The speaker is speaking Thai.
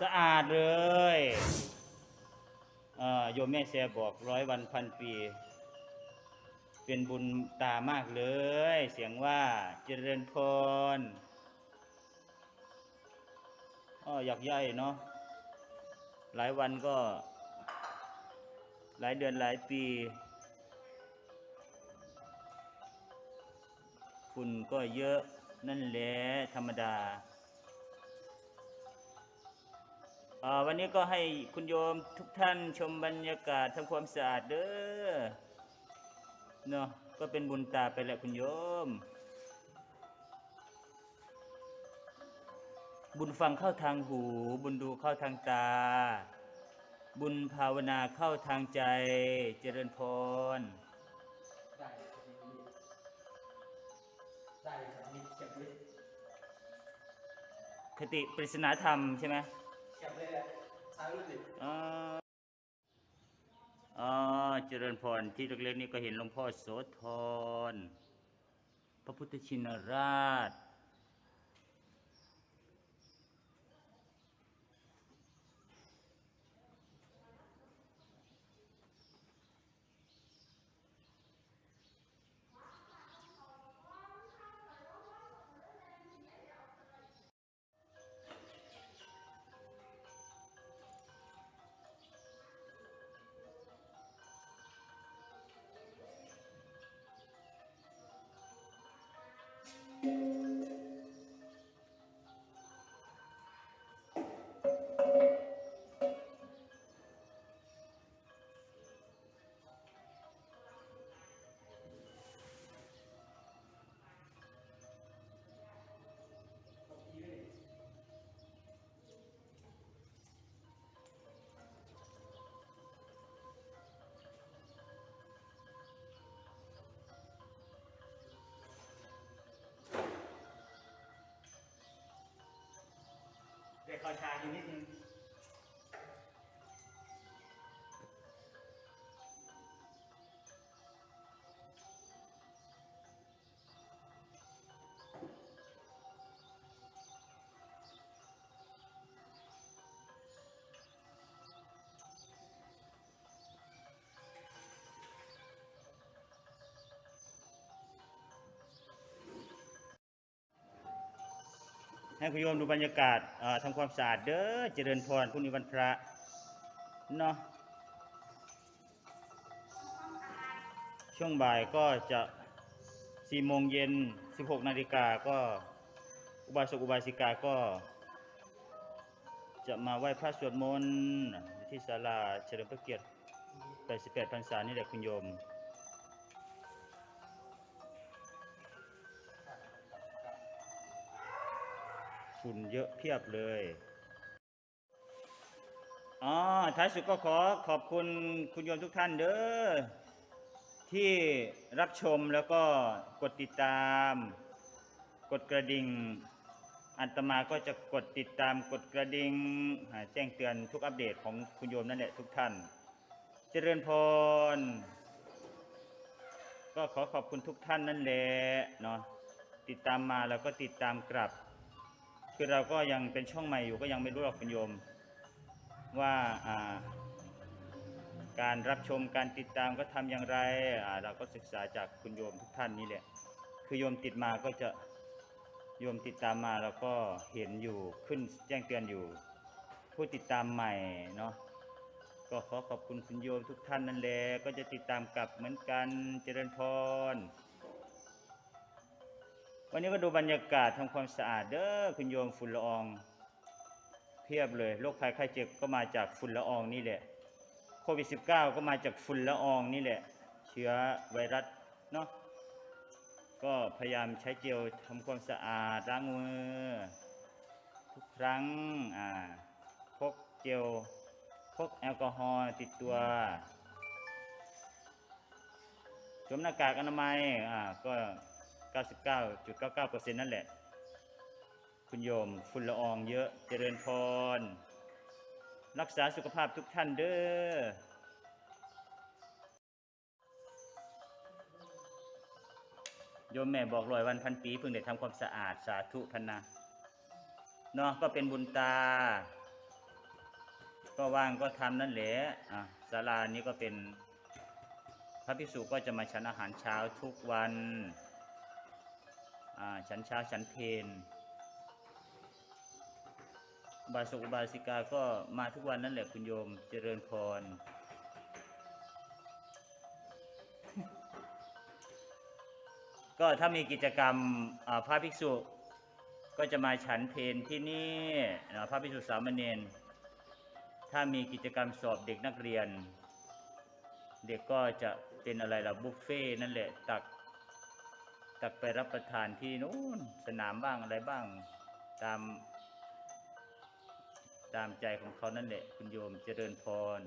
สะอาดเลยเอ่อโยมแม่แซบอกร้อยวันพันปี เป็นบุญตามากเลย เสียงว่าเจริญพรอ๋ออยากใหญ่เนาะหลายวันก็ หลายเดือนหลายปีฝุ่นก็เยอะนั่นแหละธรรมดา วันนี้ก็ให้คุณโยมทุกท่านชมบรรยากาศทำความสะอาดเด้อเนาะก็เป็นบุญตาไปแหละคุณโยม บุญฟังเข้าทางหู บุญดูเข้าทางตา บุญภาวนาเข้าทางใจ เจริญพรได้ได้สำนิดเก็บเลยคติปริศนาธรรมใช่ไหม เก็บเลยแหละซ้าอ๋ออ๋อเจริญพรที่เล็กๆนี่ก็เห็นหลวงพ่อโสธรพระพุทธชินราช ชาอยู่นิดนึง ให้คุณโยมดูบรรยากาศทำความสะอาดเด้อเจริญพรพรุ่งนี้วันพระเนาะช่วงบ่ายก็จะสี่โมงเย็นสิบหกนาฬิกาก็อุบาสกอุบาสิกาก็ จะมาไหว้พระสวดมนต์ที่ศาลาเฉลิมพระเกียรติ88พรรษานี่แหละคุณโยม ฝุ่นเยอะเพียบเลยอ๋อท้ายสุดก็ขอขอบคุณคุณโยมทุกท่านเด้อที่รับชมแล้วก็กดติดตาม กดกระดิ่งอัตมาก็จะกดติดตามกดกระดิ่งแจ้งเตือนทุกอัปเดตของคุณโยมนั่นแหละทุกท่าน เจริญพร ก็ขอขอบคุณทุกท่านนั่นแหละเนาะติดตามมาแล้วก็ติดตามกลับ คือเราก็ยังเป็นช่องใหม่อยู่ก็ยังไม่รู้หรอกคุณโยมว่าการรับชมการติดตามก็ทำอย่างไรเราก็ศึกษาจากคุณโยมทุกท่านนี่แหละคือโยมติดมาก็จะโยมติดตามมาแล้วก็เห็นอยู่ขึ้นแจ้งเตือนอยู่ ผู้ติดตามใหม่เนาะก็ขอขอบคุณคุณโยมทุกท่านนั่นแหละก็จะติดตามกลับเหมือนกันเจริญพร วันนี้ก็ดูบรรยากาศทำความสะอาดเด้อคุณโยมฝุ่นละอองเพียบเลยโรคภัยไข้เจ็บก็มาจากฝุ่นละอองนี่แหละโควิด -19 ก็มาจากฝุ่นละอองนี่แหละ เชื้อไวรัสเนาะก็พยายามใช้เจลทำความสะอาดล้างมือ ทุกครั้งอ่าพกเจลพกแอลกอฮอล์ติดตัวสวมหน้ากากอนามัยอ่าก็ 99.99%นั่นแหละ คุณโยมฝุ่นละอองเยอะเจริญพร รักษาสุขภาพทุกท่านเด้อโยมแม่บอกรอยวันพันปีเพิ่งได้ทำความสะอาดสาธุพันนะเนาะก็เป็นบุญตา ก็ว่างก็ทำนั่นแหละอะศาลานี้ก็เป็นพระภิกษุก็จะมาฉันอาหารเช้าทุกวัน ฉันช้าฉันเพนบาสกอุบาสิกาก็มาทุกวันนั่นแหละคุณโยมเจริญพร ก็ถ้ามีกิจกรรมพระภิกษุก็จะมาฉันเพนที่นี่พระภิกษุสามเณรถ้ามีกิจกรรมสอบเด็กนักเรียน เด็กก็จะเป็นอะไรล่ะบุฟเฟ่นั่นแหละตัก จักไปรับประทานที่นู้นสนามบ้างอะไรบ้าง ตาม ตามใจของเขานั่นแหละคุณโยมเจริญพร